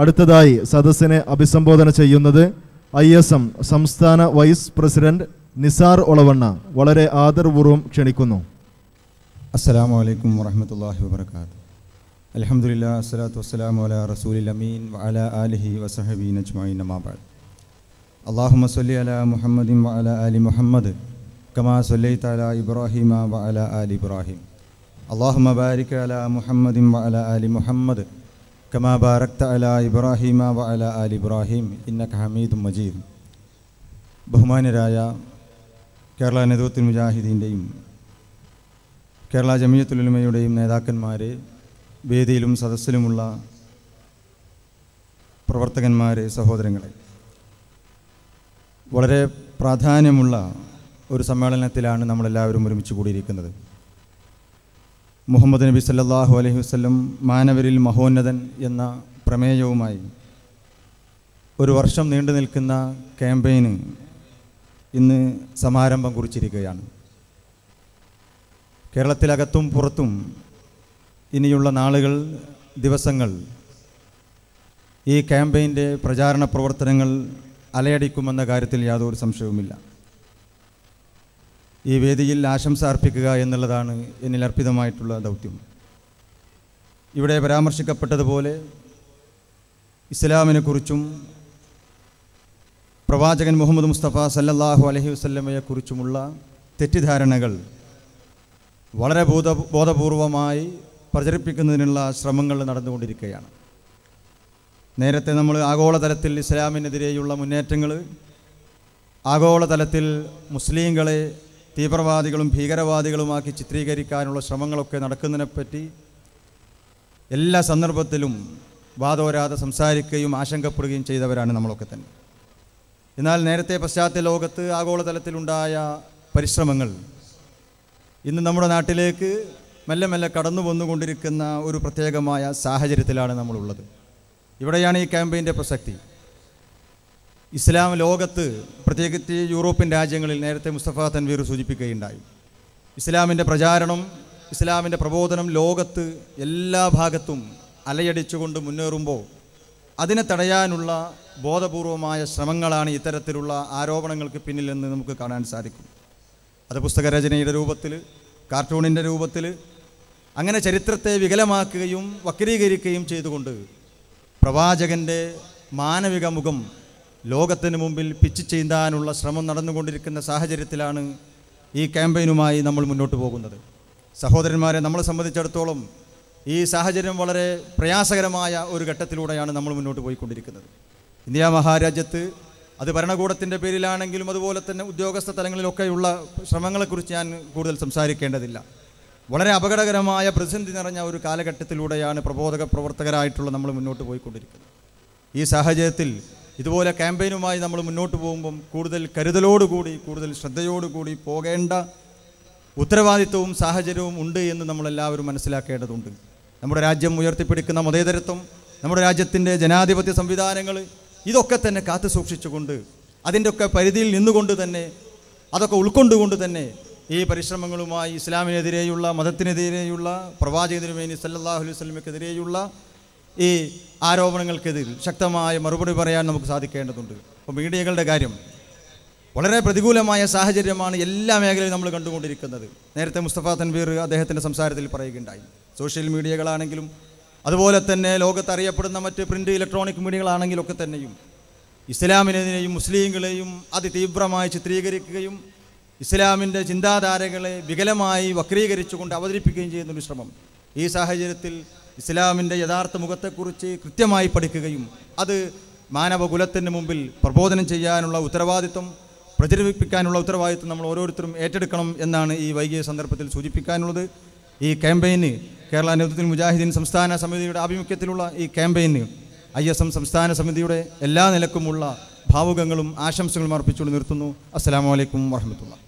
അടുത്തതായി സദസ്സിനെ അഭിസംബോധന ചെയ്യുന്നത് ഐ എസ് എം സംസ്ഥാന വൈസ് പ്രസിഡന്റ് നിസാർ ഒളവണ്ണ. വളരെ ആദരപൂർവം ക്ഷണിക്കുന്നു. അസ്സലാമു അലൈക്കും വറഹ്മത്തുള്ളാഹി വബറകാതുഹു. അലഹമുല്ല അസ്സലാത്തു വസ്സലാമു അലാ റസൂലിൽ അമീൻ വഅലാ ആലിഹി വസഹബി അജ്മഈൻ. അമ്മാ ബഅദ്. അല്ലാഹുമ്മ അല മുഹമ്മദിൻ വഅലാ ആലി മുഹമ്മദ് കമാ സല്ലൈത അലാ ഇബ്രാഹിമ വഅലാ ആലി ഇബ്രാഹിം. അല്ലാഹുമ്മ ബാരിക അല മുഹമ്മദിൻ വഅലാ ആലി മുഹമ്മദ് കമാ ബാരക്ത അലാ ഇബ്രാഹിമ അല ആലി ഇബ്രാഹിം ഇന്നക ഹമീദും മജീദ് ബഹുമാനരായ കേരള നേതൃത്വ മുജാഹിദീന്റെയും കേരള ജമിയത്തുലുമയുടെയും നേതാക്കന്മാരെ വേദിയിലും സദസ്സിലുമുള്ള പ്രവർത്തകന്മാരെ സഹോദരങ്ങളെ വളരെ പ്രാധാന്യമുള്ള ഒരു സമ്മേളനത്തിലാണ് നമ്മളെല്ലാവരും ഒരുമിച്ച് കൂടിയിരിക്കുന്നത്. മുഹമ്മദ് നബി സല്ലാഹു അലൈഹി വസല്ലം മാനവരിൽ മഹോന്നതൻ എന്ന പ്രമേയവുമായി ഒരു വർഷം നീണ്ടു നിൽക്കുന്ന ക്യാമ്പയിന് ഇന്ന് സമാരംഭം കുറിച്ചിരിക്കുകയാണ്. കേരളത്തിലകത്തും പുറത്തും ഇനിയുള്ള നാളുകൾ ദിവസങ്ങൾ ഈ ക്യാമ്പയിന്റെ പ്രചാരണ പ്രവർത്തനങ്ങൾ അലയടിക്കുമെന്ന കാര്യത്തിൽ യാതൊരു സംശയവുമില്ല. ഈ വേദിയിൽ ആശംസ അർപ്പിക്കുക എന്നുള്ളതാണ് എന്നിൽ അർപ്പിതമായിട്ടുള്ള ദൗത്യം. ഇവിടെ പരാമർശിക്കപ്പെട്ടതുപോലെ ഇസ്ലാമിനെക്കുറിച്ചും പ്രവാചകൻ മുഹമ്മദ് മുസ്തഫ സല്ലല്ലാഹു അലഹി വസ്ല്ലമയെക്കുറിച്ചുമുള്ള തെറ്റിദ്ധാരണകൾ വളരെ ബോധ ബോധപൂർവമായി പ്രചരിപ്പിക്കുന്നതിനുള്ള ശ്രമങ്ങൾ നടന്നുകൊണ്ടിരിക്കുകയാണ്. നേരത്തെ നമ്മൾ ആഗോളതലത്തിൽ ഇസ്ലാമിനെതിരെയുള്ള മുന്നേറ്റങ്ങൾ ആഗോളതലത്തിൽ മുസ്ലിങ്ങളെ തീവ്രവാദികളും ഭീകരവാദികളുമാക്കി ചിത്രീകരിക്കാനുള്ള ശ്രമങ്ങളൊക്കെ നടക്കുന്നതിനെപ്പറ്റി എല്ലാ സന്ദർഭത്തിലും വാദോരാതെ സംസാരിക്കുകയും ആശങ്കപ്പെടുകയും ചെയ്തവരാണ് നമ്മളൊക്കെ തന്നെ. എന്നാൽ നേരത്തെ പശ്ചാത്തല ലോകത്ത് ആഗോളതലത്തിലുണ്ടായ പരിശ്രമങ്ങൾ ഇന്ന് നമ്മുടെ നാട്ടിലേക്ക് മെല്ലെ മെല്ലെ കടന്നു വന്നുകൊണ്ടിരിക്കുന്ന ഒരു പ്രത്യേകമായ സാഹചര്യത്തിലാണ് നമ്മളുള്ളത്. ഇവിടെയാണ് ഈ ക്യാമ്പയിന്റെ പ്രസക്തി. ഇസ്ലാം ലോകത്ത് പ്രത്യേകിച്ച് യൂറോപ്യൻ രാജ്യങ്ങളിൽ നേരത്തെ മുസ്തഫ തൻവീർ സൂചിപ്പിക്കുകയുണ്ടായി. ഇസ്ലാമിന്റെ പ്രചാരണം ഇസ്ലാമിന്റെ പ്രബോധനം ലോകത്ത് എല്ലാ ഭാഗത്തും അലയടിച്ചുകൊണ്ട് മുന്നേറുമ്പോൾ അതിനെ തടയാനുള്ള ബോധപൂർവമായ ശ്രമങ്ങളാണ് ഇത്തരത്തിലുള്ള ആരോപണങ്ങൾക്ക് പിന്നിലെന്ന് നമുക്ക് കാണാൻ സാധിക്കും. അത് പുസ്തകരചനയുടെ രൂപത്തിൽ കാർട്ടൂണിന്റെ രൂപത്തിൽ അങ്ങനെ ചരിത്രത്തെ വികലമാക്കുകയും വക്രീകരിക്കുകയും ചെയ്തുകൊണ്ട് പ്രവാചകന്റെ മാനവിക മുഖം ലോകത്തിന് മുമ്പിൽ പിച്ച് ചെയ്യാനുള്ള ശ്രമം നടന്നുകൊണ്ടിരിക്കുന്ന സാഹചര്യത്തിലാണ് ഈ ക്യാമ്പയിനുമായി നമ്മൾ മുന്നോട്ട് പോകുന്നത്. സഹോദരന്മാരെ നമ്മളെ സംബന്ധിച്ചിടത്തോളം ഈ സാഹചര്യം വളരെ പ്രയാസകരമായ ഒരു ഘട്ടത്തിലൂടെയാണ് നമ്മൾ മുന്നോട്ട് പോയിക്കൊണ്ടിരിക്കുന്നത്. ഇന്ത്യ മഹാരാജ്യത്ത് അത് ഭരണകൂടത്തിന്റെ പേരിലാണെങ്കിലും അതുപോലെ തന്നെ ഉദ്യോഗസ്ഥ തലങ്ങളിലൊക്കെയുള്ള ശ്രമങ്ങളെക്കുറിച്ച് ഞാൻ കൂടുതൽ സംസാരിക്കേണ്ടതില്ല. വളരെ അപകടകരമായ പ്രതിസന്ധി നിറഞ്ഞ ഒരു കാലഘട്ടത്തിലൂടെയാണ് പ്രബോധക പ്രവർത്തകരായിട്ടുള്ള നമ്മൾ മുന്നോട്ട് പോയിക്കൊണ്ടിരിക്കുന്നത്. ഈ സാഹചര്യത്തിൽ ഇതുപോലെ ക്യാമ്പയിനുമായി നമ്മൾ മുന്നോട്ട് പോകുമ്പം കൂടുതൽ കരുതലോടുകൂടി കൂടുതൽ ശ്രദ്ധയോടുകൂടി പോകേണ്ട ഉത്തരവാദിത്വവും സാഹചര്യവും ഉണ്ട് എന്ന് നമ്മളെല്ലാവരും മനസ്സിലാക്കേണ്ടതുണ്ട്. നമ്മുടെ രാജ്യം ഉയർത്തിപ്പിടിക്കുന്ന മതേതരത്വം നമ്മുടെ രാജ്യത്തിന്റെ ജനാധിപത്യ സംവിധാനങ്ങൾ ഇതൊക്കെ തന്നെ കാത്തു സൂക്ഷിച്ചുകൊണ്ട് അതിന്റെ ഒക്കെ പരിധിയിൽ നിന്നുകൊണ്ട് തന്നെ അതൊക്കെ ഉൾക്കൊണ്ടുകൊണ്ട് തന്നെ ഈ പരിശ്രമങ്ങളുമായി ഇസ്ലാമിനെതിരെയുള്ള മതത്തിനെതിരെയുള്ള പ്രവാചകതിരുമേനി സല്ലാഹുലി അലൈഹി ഈ ആരോപണങ്ങൾക്കെതിരെ ശക്തമായ മറുപടി പറയാൻ നമുക്ക് സാധിക്കേണ്ടതുണ്ട്. അപ്പോൾ മീഡിയകളുടെ കാര്യം വളരെ പ്രതികൂലമായ സാഹചര്യമാണ് എല്ലാ മേഖലയിലും നമ്മൾ കണ്ടുകൊണ്ടിരിക്കുന്നത്. നേരത്തെ മുസ്തഫ തൻവീർ അദ്ദേഹത്തിന്റെ സംസാരത്തിൽ പറയുകയുണ്ടായി. സോഷ്യൽ മീഡിയകളാണെങ്കിലും അതുപോലെ തന്നെ ലോകത്ത് അറിയപ്പെടുന്ന മറ്റ് പ്രിന്റ് ഇലക്ട്രോണിക് മീഡിയകളാണെങ്കിലൊക്കെ തന്നെയും ഇസ്ലാമിനെതിരെയും മുസ്ലിങ്ങളെയും അതിതീവ്രമായി ചിത്രീകരിക്കുകയും ഇസ്ലാമിന്റെ ചിന്താധാരകളെ വികലമായി വക്രീകരിച്ചുകൊണ്ട് അവതരിപ്പിക്കുകയും ചെയ്യുന്നൊരു ശ്രമം. ഈ സാഹചര്യത്തിൽ ഇസ്ലാമിന്റെ യഥാർത്ഥ മുഖത്തെക്കുറിച്ച് കൃത്യമായി പഠിക്കുകയും അത് മാനവകുലത്തിന് മുമ്പിൽ പ്രബോധനം ചെയ്യാനുള്ള ഉത്തരവാദിത്വം പ്രചരിപ്പിക്കാനുള്ള ഉത്തരവാദിത്വം നമ്മൾ ഓരോരുത്തരും ഏറ്റെടുക്കണം എന്നാണ് ഈ വൈകിയ സന്ദർഭത്തിൽ സൂചിപ്പിക്കാനുള്ളത്. ഈ ക്യാമ്പയിന് കേരള നേതൃത്വത്തിൽ മുജാഹിദീൻ സംസ്ഥാന സമിതിയുടെ ആഭിമുഖ്യത്തിലുള്ള ഈ ക്യാമ്പയിന് ഐ എസ് എം സംസ്ഥാന സമിതിയുടെ എല്ലാ നിലക്കുമുള്ള ഭാവുകങ്ങളും ആശംസകളും അർപ്പിച്ചുകൊണ്ട് നിർത്തുന്നു. അസ്സാം വലൈക്കും വറഹമത്തുള്ള